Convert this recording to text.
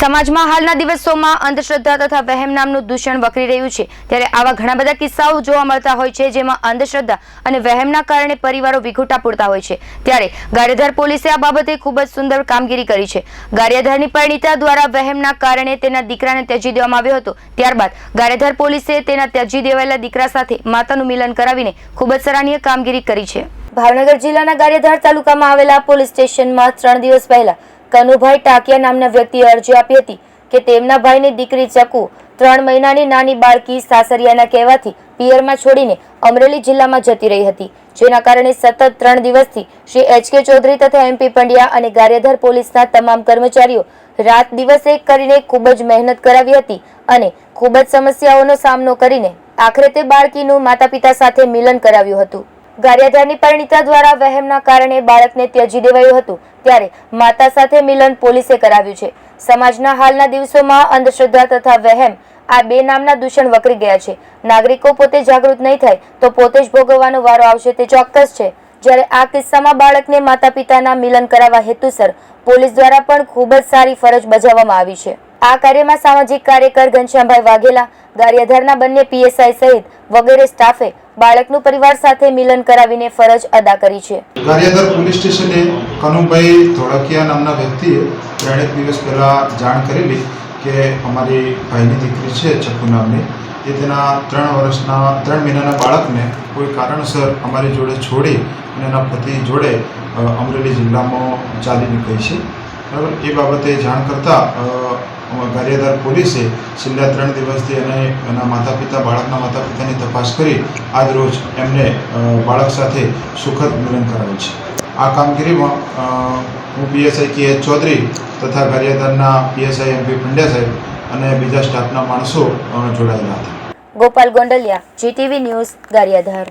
સમાજમાં હાલના દિવસોમાં અંધશ્રદ્ધા તથા વહેમ નામનું દૂષણ વકરી રહ્યું છે. ત્યારે આવા ઘણા બધા કિસ્સાઓ જોવા મળતા હોય છે, જેમાં અંધશ્રદ્ધા અને વહેમના કારણે પરિવારો વિઘુટા પૂરતા હોય છે. ત્યારે ગારિયાધાર પોલીસે આ બાબતે ખૂબ જ સુંદર કામગીરી કરી છે. ગારિયાધારની પરિણીતા દ્વારા વહેમના કારણે તેના દીકરાને ત્યજી દેવામાં આવ્યો હતો. ત્યારબાદ ગારિયાધાર પોલીસે તેના ત્યજી દેવાયેલા દીકરા સાથે માતાનું મિલન કરાવીને ખૂબ જ સરાહનીય કામગીરી કરી છે. ભાવનગર જિલ્લાના ગારિયાધાર તાલુકામાં આવેલા પોલીસ સ્ટેશનમાં ત્રણ દિવસ પહેલા કનુભાઈ ટાકિયા નામના વ્યક્તિએ અરજી આપી હતી કે તેમના ભાઈની દીકરી ચકુ ત્રણ મહિનાની નાની બાળકી સાસરિયાના કહેવાથી પિયરમાં છોડીને અમરેલી જિલ્લામાં જતી રહી હતી, જેના કારણે સતત ત્રણ દિવસથી શ્રી એચ કે ચૌધરી તથા એમપી પંડ્યા અને ગારિયાધાર પોલીસના તમામ કર્મચારીઓ રાત દિવસ એક કરીને ખૂબ જ મહેનત કરાવી હતી અને ખૂબ જ સમસ્યાઓનો સામનો કરીને આખરે તે બાળકીનું માતા પિતા સાથે મિલન કરાવ્યું હતું. ગારિયાધારની પરિણીતા દ્વારા વહેમના કારણે બાળકને ત્યજી દેવાયું હતું, ત્યારે માતા સાથે મિલન પોલીસે કરાવ્યું છે. સમાજના હાલના દિવસોમાં અંધશ્રદ્ધા તથા વહેમ આ બે નામના દૂષણ વકરી ગયા છે. નાગરિકો પોતે જાગૃત નહીં થાય તો પોતે જ ભોગવવાનો વારો આવશે તે ચોક્કસ છે. જ્યારે આ કિસ્સામાં બાળકને માતા પિતાના મિલન કરાવવા હેતુસર પોલીસ દ્વારા પણ ખૂબ જ સારી ફરજ બજાવવામાં આવી છે. આ કાર્યમાં સામાજિક કાર્યકર ઘનશ્યામભાઈ વાઘેલા, ગારિયાધારના બંને પીએસઆઈ સહિત વગેરે સ્ટાફે બાળકનું પરિવાર સાથે મિલન કરાવીને ફરજ અદા કરી છે. ગારિયાધાર પોલીસ સ્ટેશને કનુભાઈ ધોળકિયા નામના વ્યક્તિએ ત્રણેક દિવસ પહેલા જાણ કરેલી કે અમારી ભાઈની દીકરી છે ચક્કુ નામની, એ તેના ત્રણ વર્ષના, ત્રણ મહિનાના બાળકને કોઈ કારણસર અમારી જોડે છોડી અને એના પતિ જોડે અમરેલી જિલ્લામાં ચાલી નીકળી છે. બરાબર? એ બાબતે જાણ કરતાં ગારિયાદાર પોલીસે છેલ્લા ત્રણ દિવસથી એને એના માતા પિતા બાળકના માતા પિતાની તપાસ કરી આજ રોજ એમને બાળક સાથે સુખદ મિલન કરાવ્યું છે. આ કામગીરીમાં હું પીએસઆઈ કે એચ ચૌધરી તથા કાર્યદળના પીએસઆઈ એમપી પંડ્યા સાહેબ અને બીજા સ્ટાફના માણસો જોડાયેલા હતા. Gopal Gondaliya, GTV news Gariyadhar.